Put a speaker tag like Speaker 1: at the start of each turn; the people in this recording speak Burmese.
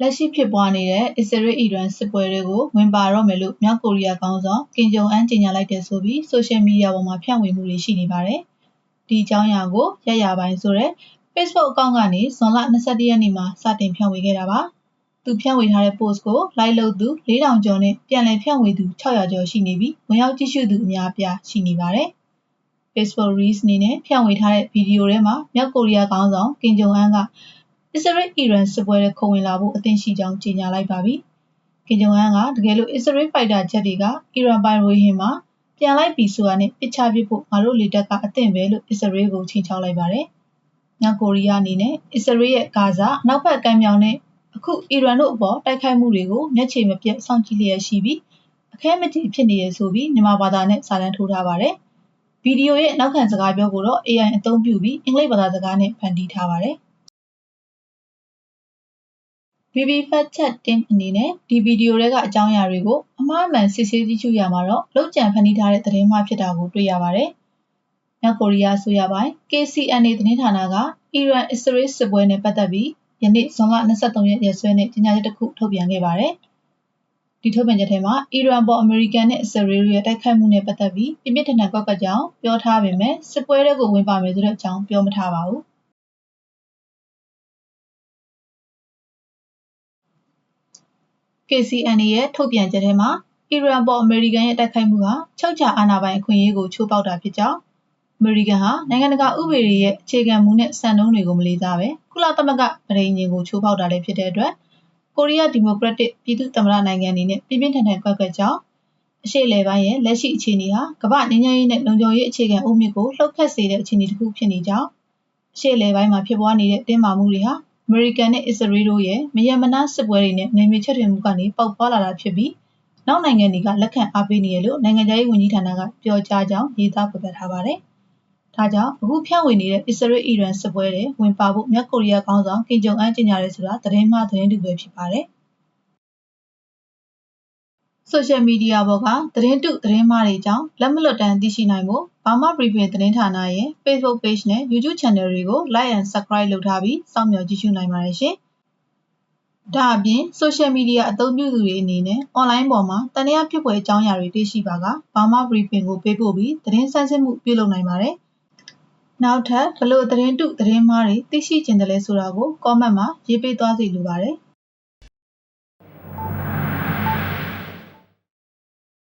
Speaker 1: လက်ရှိဖြစ်ပွားနေတဲ့အစ္စရေးအီရန်စစ်ပွဲတွေကိုဝင်ပါတော့မယ်လို့မြောက်ကိုရီးယားကောင်းဆောင်ကင်ဂျုံအန်ကြေညာလိုက်တယ်ဆိုပြီးဆိုရှယ်မီဒီယာပေါ်မှာဖြန့်ဝေမှုတွေရှိနေပါတယ်။ဒီအကြောင်းအရာကိုရရပိုင်းဆိုတဲ့ Facebook အကောင့်ကနေဇွန်လ22ရက်နေ့မှာစတင်ဖြန့်ဝေခဲ့တာပါ။သူဖြန့်ဝေထားတဲ့ post ကို like လုပ်သူ4000ကျော်နဲ့ပြန်လည်ဖြန့်ဝေသူ600ကျော်ရှိနေပြီးဝင်ရောက်ကြည့်ရှုသူအများအပြားရှိနေပါတယ်။ Facebook Reels အနေနဲ့ဖြန့်ဝေထားတဲ့ဗီဒီယိုထဲမှာမြောက်ကိုရီးယားကောင်းဆောင်ကင်ဂျုံအန်က အစ္စရေးအီရန်စစ်ပွဲတွေခုံဝင်လာဖို့အသင့်ရှိကြောင်းကြေညာလိုက်ပါပြီ။ကင်ဂျုံအန်ကတကယ်လို့အစ္စရေးဖိုက်တာဂျက်တွေကအီရန်ပိုင်ရိုဟင်မှာပြန်လိုက်ပြီဆိုတာနဲ့ပစ်ချပစ်ဖို့ငါတို့လေတပ်ကအသင့်ပဲလို့အစ္စရေးကိုချိန်ချောက်လိုက်ပါတယ်။မြောက်ကိုရီးယားအနေနဲ့အစ္စရေးရဲ့ဂါဇာနောက်ဘက်ကမ်းမြောင်နဲ့အခုအီရန်တို့အပေါ်တိုက်ခိုက်မှုတွေကိုမျက်ခြေမပြတ်စောင့်ကြည့်လျက်ရှိပြီးအခဲမကြေဖြစ်နေရဆိုပြီးမြန်မာဘာသာနဲ့စာတမ်းထိုးထားပါတယ်။ဗီဒီယိုရဲ့နောက်ခံစကားပြောကိုတော့ AI အသုံးပြုပြီးအင်္ဂလိပ်ဘာသာစကားနဲ့ဖန်တီးထားပါတယ်။ VV Fact Check Team အနေနဲ့ဒီဗီဒီယိုတွေကအကြောင်းအရာတွေကိုအမှားအမှန်စစ်ဆေးကြည့်ရှုရမှာတော့လောက်ကျန်ဖန်တီးထားတဲ့သတင်းမှားဖြစ်တာကိုတွေ့ရပါတယ်။မြောက်ကိုရီးယားဆိုရပိုင်း KCNA သတင်းဌာနကအီရန်အစ္စရေးစစ်ပွဲနဲ့ပတ်သက်ပြီးယနေ့ဇွန်လ23ရက်ရက်စွဲနဲ့ကြေညာချက်တစ်ခုထုတ်ပြန်ခဲ့ပါတယ်။ဒီထုတ်ပြန်ချက်ထဲမှာအီရန်ပေါ်အမေရိကန်နဲ့အစ္စရေးတို့ရဲ့တိုက်ခိုက်မှုနဲ့ပတ်သက်ပြီးပြင်းပြထန်ထန်ကောက်ကကြောင်ပြောထားပေမဲ့စစ်ပွဲတွေကိုဝင်ပါမယ်ဆိုတဲ့အကြောင်းပြောမထားပါဘူး။ KCNA ရဲ့ထုတ်ပြန်ချက်ထဲမှာအီရန်ပေါ်အမေရိကန်ရဲ့တိုက်ခိုက်မှုဟာချုပ်ချာအာဏာပိုင်အခွင့်အရေးကိုချိုးဖောက်တာဖြစ်ကြောင်းအမေရိကန်ဟာနိုင်ငံတကာဥပဒေရဲ့အခြေခံမူနဲ့စံနှုန်းတွေကိုမလေးစားပဲကုလသမဂ္ဂပဋိညာဉ်ကိုချိုးဖောက်တာလည်းဖြစ်တဲ့အတွက်ကိုရီးယားဒီမိုကရက်တစ်ပြည်သူ့သမ္မတနိုင်ငံအနေနဲ့ပြင်းပြင်းထန်ထန်ကွက်ကွက်ကြောင်းအရှိလေပိုင်းရဲ့လက်ရှိအခြေအနေဟာကမ္ဘာငြိမ်းချမ်းရေးနဲ့လုံခြုံရေးအခြေခံအုတ်မြစ်ကိုလှုပ်ခတ်စေတဲ့အခြေအနေတစ်ခုဖြစ်နေကြောင်းအရှိလေပိုင်းမှာဖြစ်ပွားနေတဲ့တင်းမာမှုတွေဟာ အမေရိကန်နဲ့အစ္စရေးတို့ရဲ့မယမနာစစ်ပွဲတွေနဲ့နေမြေချက်ထွင်မှုကနေပေါက်ဖွာလာတာဖြစ်ပြီးနောက်နိုင်ငံတွေကလက်ခံအားပေးနေရလို့နိုင်ငံခြားရေးဝန်ကြီးဌာနကပြောကြားကြောင်းရေးသားဖော်ပြထားပါတယ်။ဒါကြောင့်အခုဖြန့်ဝေနေတဲ့အစ္စရေးအီရန်စစ်ပွဲတွေဝင်ပါဖို့မြောက်ကိုရီးယားကောင်းဆောင်ကင်ဂျုံအန်ကြေညာရဲဆိုတာသတင်းမှားသတင်းတူပဲဖြစ်ပါတယ်။ ဆိုရှယ်မီဒီယာပေါ်ကသတင်းတုသတင်းမှားတွေကြောင့်လက်မလွတ်တမ်းသိရှိနိုင်ဖို့ Burma Briefing သတင်းဌာနရဲ့ Facebook Page နဲ့ YouTube Channel တွေကို Like and Subscribe လုပ်ထားပြီးစောင့်မျှော်ကြည့်ရှုနိုင်ပါတယ်ရှင်။ဒါအပြင် Social Media အသုံးပြုသူတွေအနေနဲ့ Online ပေါ်မှာတန်ရာဖြစ်ပွဲအကြောင်းအရာတွေသိရှိပါက Burma Briefing ကိုပေးပို့ပြီးသတင်းစမ်းစစ်မှုပြုလုပ်နိုင်ပါတယ်။နောက်ထပ်ဘလို့သတင်းတုသတင်းမှားတွေသိရှိကျင်တယ်လဲဆိုတာကို comment မှာရေးပေးသွားစီလိုပါတယ်။